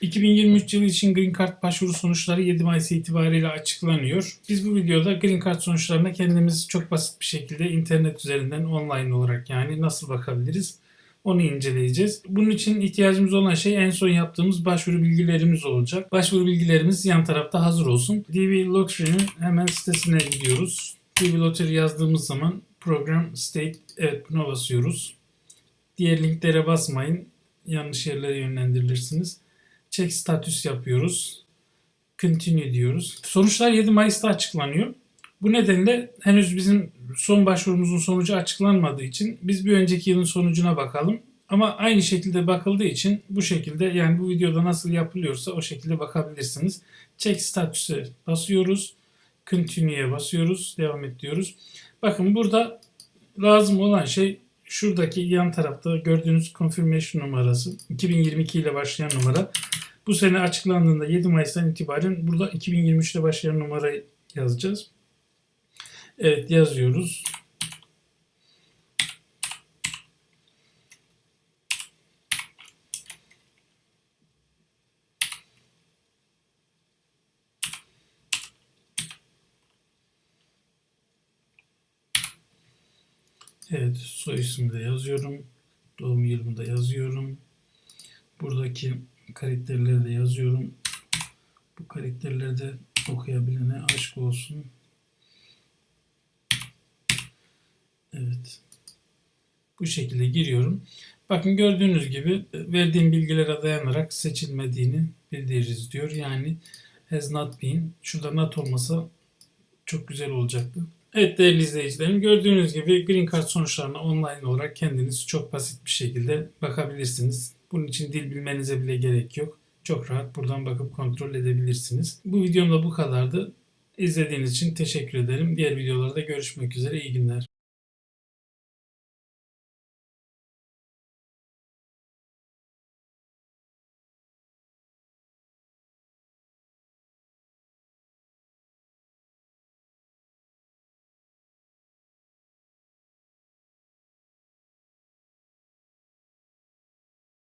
2023 yılı için Green Card başvuru sonuçları 7 Mayıs itibariyle açıklanıyor. Biz bu videoda Green Card sonuçlarına kendimiz çok basit bir şekilde internet üzerinden online olarak yani nasıl bakabiliriz onu inceleyeceğiz. Bunun için ihtiyacımız olan şey en son yaptığımız başvuru bilgilerimiz olacak. Başvuru bilgilerimiz yan tarafta hazır olsun. DV Lottery'nin hemen sitesine gidiyoruz. DV Lottery yazdığımız zaman program state evet buna basıyoruz. Diğer linklere basmayın. Yanlış yerlere yönlendirilirsiniz. Check status yapıyoruz. Continue diyoruz. Sonuçlar 7 Mayıs'ta açıklanıyor. Bu nedenle henüz bizim son başvurumuzun sonucu açıklanmadığı için biz bir önceki yılın sonucuna bakalım. Ama aynı şekilde bakıldığı için bu şekilde yani bu videoda nasıl yapılıyorsa o şekilde bakabilirsiniz. Check status'e basıyoruz. Continue'ye basıyoruz. Devam et diyoruz. Bakın burada lazım olan şey şuradaki yan tarafta gördüğünüz confirmation numarası 2022 ile başlayan numara. Bu sene açıklandığında 7 Mayıs'tan itibaren burada 2023 ile başlayan numarayı yazacağız. Evet yazıyoruz. Evet soy ismi yazıyorum. Doğum yılımı da yazıyorum. Buradaki karakterleri de yazıyorum. Bu karakterleri de okuyabilene aşk olsun. Evet. Bu şekilde giriyorum. Bakın gördüğünüz gibi verdiğim bilgilere dayanarak seçilmediğini bildiririz diyor. Yani has not been. Şurada not olmasa çok güzel olacaktı. Evet değerli izleyicilerim gördüğünüz gibi Green Card sonuçlarına online olarak kendiniz çok basit bir şekilde bakabilirsiniz. Bunun için dil bilmenize bile gerek yok. Çok rahat buradan bakıp kontrol edebilirsiniz. Bu videom da bu kadardı. İzlediğiniz için teşekkür ederim. Diğer videolarda görüşmek üzere. İyi günler.